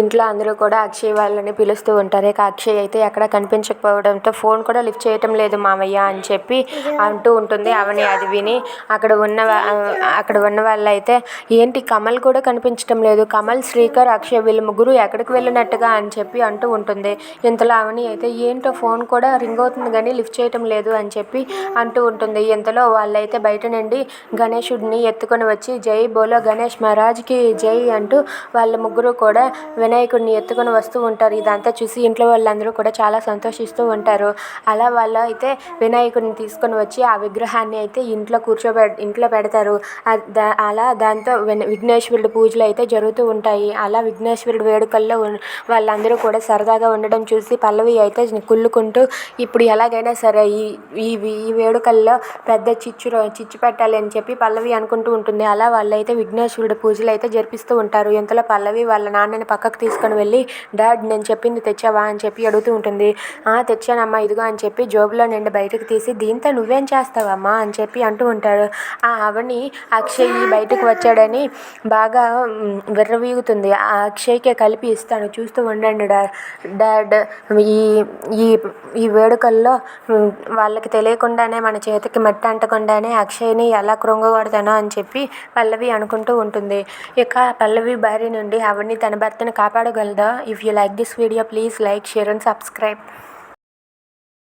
ఇంట్లో అందరూ కూడా అక్షయ్ వాళ్ళని పిలుస్తూ ఉంటారు. ఇక అక్షయ్ అయితే ఎక్కడ కనిపించకపోవడంతో ఫోన్ కూడా లిఫ్ట్ చేయటం లేదు మామయ్య అని చెప్పి అంటూ ఉంటుంది అవని అది విని. అక్కడ ఉన్న అక్కడ ఉన్న వాళ్ళైతే ఏంటి కమల్ కూడా కనిపించడం లేదు. కమల్ శ్రీకర్ అక్షయ్ వీళ్ళు ముగ్గురు ఎక్కడికి వెళ్ళినట్టుగా అని చెప్పి అంటూ ఉంటుంది. ఇంతలో అవని అయితే ఏంటో ఫోన్ కూడా రింగ్ అవుతుంది కానీ లిఫ్ట్ చేయటం లేదు అని చెప్పి అంటూ ఉంటుంది. ఇంతలో వాళ్ళైతే బయట నుండి గణేశుడిని ఎత్తుకొని వచ్చి జై బోలో గణేష్ మహారాజ్కి జై అంటూ వాళ్ళ ముగ్గురు కూడా వినాయకుడిని ఎత్తుకొని వస్తూ ఉంటారు. ఇదంతా చూసి ఇంట్లో వాళ్ళందరూ కూడా చాలా సంతోషిస్తూ ఉంటారు. అలా వాళ్ళు అయితే వినాయకుడిని తీసుకొని వచ్చి ఆ విగ్రహాన్ని అయితే ఇంట్లో కూర్చోబె ఇంట్లో పెడతారు. దా- అలా దాంతో విఘ్నేశ్వరుడు విఘ్నేశ్వరుడి పూజలు అయితే జరుగుతూ ఉంటాయి. అలా విఘ్నేశ్వరుడి వేడుకల్లో వాళ్ళందరూ కూడా సరదాగా ఉండడం చూసి పల్లవి అయితే కుళ్ళుకుంటూ ఇప్పుడు ఎలాగైనా సరే ఈ ఈ ఈ వేడుకల్లో పెద్ద చిచ్చు చిచ్చు పెట్టాలి అని చెప్పి పల్లవి అనుకుంటూ ఉంటుంది. అలా వాళ్ళైతే విఘ్నేశ్వరుడి పూజలు అయితే జరిపిస్తూ ఉంటారు. ఇంతలో పల్లవి వాళ్ళ నాన్నని పక్క పక్కకు తీసుకొని వెళ్ళి డాడ్ నేను చెప్పింది తెచ్చావా? అని చెప్పి అడుగుతూ ఉంటుంది. "ఆ, తెచ్చానమ్మా ఇదిగో అని చెప్పి జోబులో నుండి బయటకు తీసి దీంతో నువ్వేం చేస్తావమ్మా? అని చెప్పి అంటూ ఉంటాడు. ఆ అవని అక్షయ్ బయటకు వచ్చాడని బాగా విర్రవీగుతుంది. ఆ అక్షయ్కే కలిపి ఇస్తాను చూస్తూ ఉండండి డా డాడ్. ఈ ఈ ఈ వేడుకల్లో వాళ్ళకి తెలియకుండానే మన చేతికి మట్టి అంటకుండానే అక్షయ్ని ఎలా కృంగగొడతానో అని చెప్పి పల్లవి అనుకుంటూ ఉంటుంది. ఇక పల్లవి భార్య నుండి అవని తన భర్తను కాపాడగలదా? If you like this video please like share and subscribe